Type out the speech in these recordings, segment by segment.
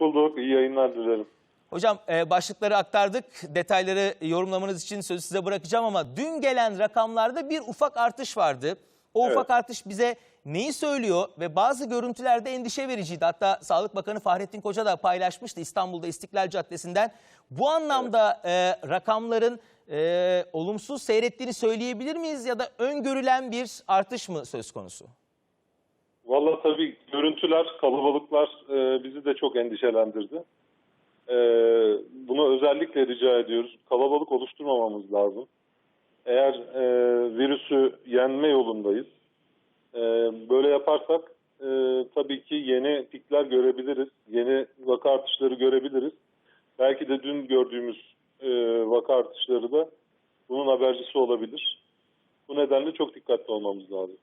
Hoş bulduk. İyi yayınlar dilerim. Hocam e, başlıkları aktardık. Detayları yorumlamanız için sözü size bırakacağım ama dün gelen rakamlarda bir ufak artış vardı. O Evet. ufak artış bize neyi söylüyor ve bazı görüntülerde endişe vericiydi. Hatta Sağlık Bakanı Fahrettin Koca da paylaşmıştı İstanbul'da İstiklal Caddesi'nden. Bu anlamda e, rakamların e, olumsuz seyrettiğini söyleyebilir miyiz ya da öngörülen bir artış mı söz konusu? Valla tabii görüntüler, kalabalıklar e, bizi de çok endişelendirdi. E, bunu özellikle rica ediyoruz. Kalabalık oluşturmamamız lazım. Eğer e, virüsü yenme yolundayız. E, böyle yaparsak e, tabii ki yeni pikler görebiliriz. Yeni vaka artışları görebiliriz. Belki de dün gördüğümüz e, vaka artışları da bunun habercisi olabilir. Bu nedenle çok dikkatli olmamız lazım.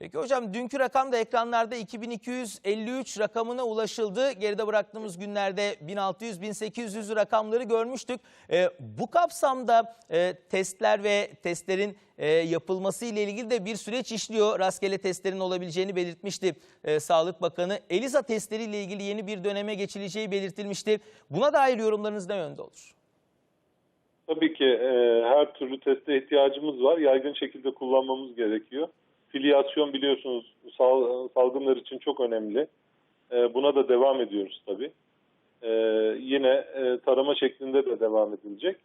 Peki hocam dünkü rakam da ekranlarda 2253 rakamına ulaşıldı. Geride bıraktığımız günlerde 1600-1800 rakamları görmüştük. Ee, bu kapsamda e, testler ve testlerin e, yapılması ile ilgili de bir süreç işliyor. Rastgele testlerin olabileceğini belirtmişti e, Sağlık Bakanı. ELISA testleri ile ilgili yeni bir döneme geçileceği belirtilmişti. Buna dair yorumlarınız ne yönde olur? Tabii ki e, her türlü teste ihtiyacımız var. Yaygın şekilde kullanmamız gerekiyor. Filyasyon biliyorsunuz sal- salgınlar için çok önemli. E, buna da devam ediyoruz tabii. E, yine e, tarama şeklinde de devam edilecek.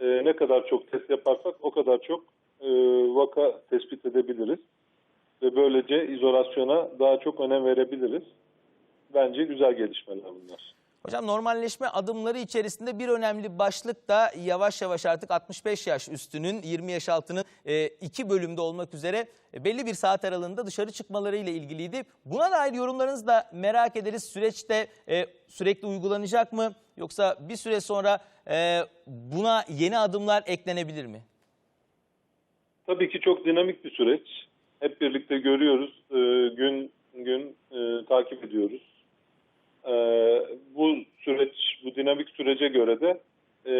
Ne kadar çok test yaparsak o kadar çok vaka tespit edebiliriz. Ve böylece izolasyona daha çok önem verebiliriz. Bence güzel gelişmeler bunlar. Hocam normalleşme adımları içerisinde bir önemli başlık da yavaş yavaş artık 65 yaş üstünün 20 yaş altının e, iki bölümde olmak üzere e, belli bir saat aralığında dışarı çıkmaları ile ilgiliydi. Buna dair yorumlarınızı da merak ederiz. Süreçte e, sürekli uygulanacak mı yoksa bir süre sonra buna yeni adımlar eklenebilir mi? Tabii ki çok dinamik bir süreç. Hep birlikte görüyoruz, gün gün takip ediyoruz. E, bu sürece göre de e,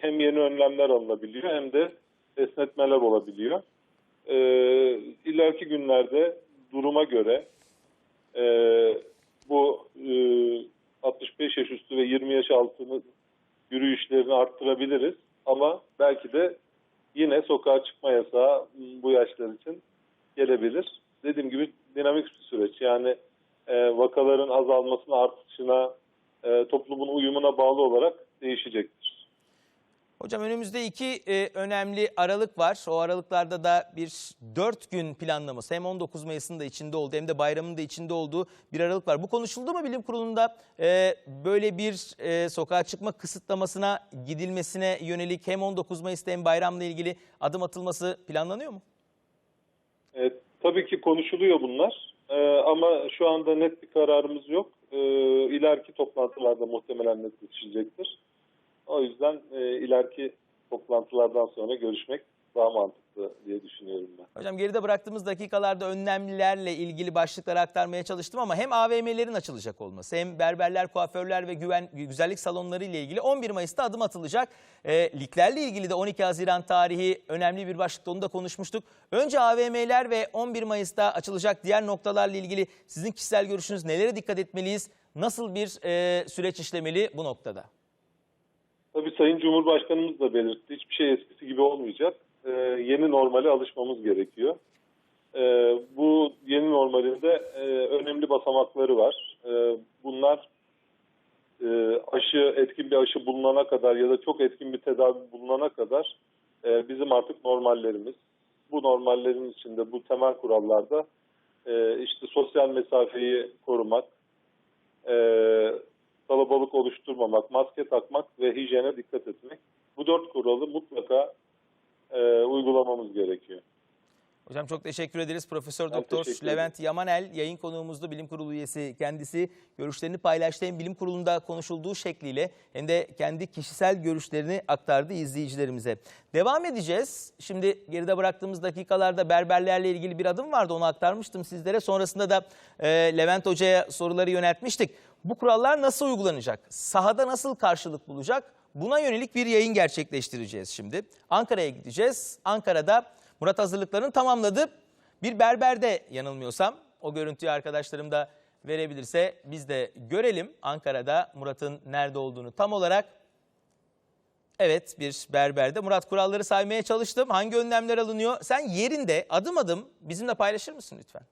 hem yeni önlemler alınabiliyor hem de esnetmeler olabiliyor. E, ileriki günlerde duruma göre e, bu e, 65 yaş üstü ve 20 yaş altını yürüyüşlerini arttırabiliriz. Ama belki de yine sokağa çıkma yasağı bu yaşlar için gelebilir. Dediğim gibi dinamik bir süreç. Yani e, vakaların azalmasına, artışına, e, toplumun uyumuna bağlı olarak değişecektir. Hocam önümüzde iki e, önemli aralık var. O aralıklarda da bir dört gün planlaması hem 19 Mayıs'ın da içinde olduğu hem de bayramın da içinde olduğu bir aralık var. Bu konuşuldu mu bilim kurulunda e, böyle bir e, sokağa çıkma kısıtlamasına gidilmesine yönelik hem 19 Mayıs'ta hem bayramla ilgili adım atılması planlanıyor mu? E, tabii ki konuşuluyor bunlar E, ama şu anda net bir kararımız yok. İleriki toplantılarda muhtemelen netleşecektir. O yüzden e, ileriki toplantılardan sonra görüşmek daha mantıklı diye düşünüyorum ben. Hocam geride bıraktığımız dakikalarda önlemlerle ilgili başlıkları aktarmaya çalıştım ama hem AVM'lerin açılacak olması hem berberler, kuaförler ve güven, güzellik salonları ile ilgili 11 Mayıs'ta adım atılacak. E, liglerle ilgili de 12 Haziran tarihi önemli bir başlıkta onu da konuşmuştuk. Önce AVM'ler ve 11 Mayıs'ta açılacak diğer noktalarla ilgili sizin kişisel görüşünüz nelere dikkat etmeliyiz? Nasıl bir e, süreç işlemeli bu noktada? Tabii Sayın Cumhurbaşkanımız da belirtti. Hiçbir şey eskisi gibi olmayacak. Ee, yeni normale alışmamız gerekiyor. Ee, bu yeni normalinde e, önemli basamakları var. Ee, bunlar e, aşı, etkin bir aşı bulunana kadar ya da çok etkin bir tedavi bulunana kadar e, bizim artık normallerimiz. Bu normallerin içinde bu temel kurallarda e, işte sosyal mesafeyi korumak, e, kalabalık oluşturmamak, maske takmak ve hijyene dikkat etmek. Bu dört kuralı mutlaka e, uygulamamız gerekiyor. Hocam çok teşekkür ederiz. Profesör Doktor. Levent Yamanel yayın konuğumuzdu. Bilim Kurulu üyesi kendisi görüşlerini paylaştı. Hem bilim kurulunda konuşulduğu şekliyle hem de kendi kişisel görüşlerini aktardı izleyicilerimize. Devam edeceğiz. Şimdi geride bıraktığımız dakikalarda berberlerle ilgili bir adım vardı. Onu aktarmıştım sizlere. Sonrasında da e, Levent Hoca'ya soruları yöneltmiştik. Bu kurallar nasıl uygulanacak? Sahada nasıl karşılık bulacak? Buna yönelik bir yayın gerçekleştireceğiz şimdi. Ankara'ya gideceğiz. Ankara'da Murat hazırlıklarını tamamladı. Bir berberde yanılmıyorsam o görüntüyü arkadaşlarım da verebilirse biz de görelim Ankara'da Murat'ın nerede olduğunu tam olarak. Evet bir berberde. Murat kuralları saymaya çalıştım. Hangi önlemler alınıyor? Sen yerinde adım adım bizimle paylaşır mısın lütfen?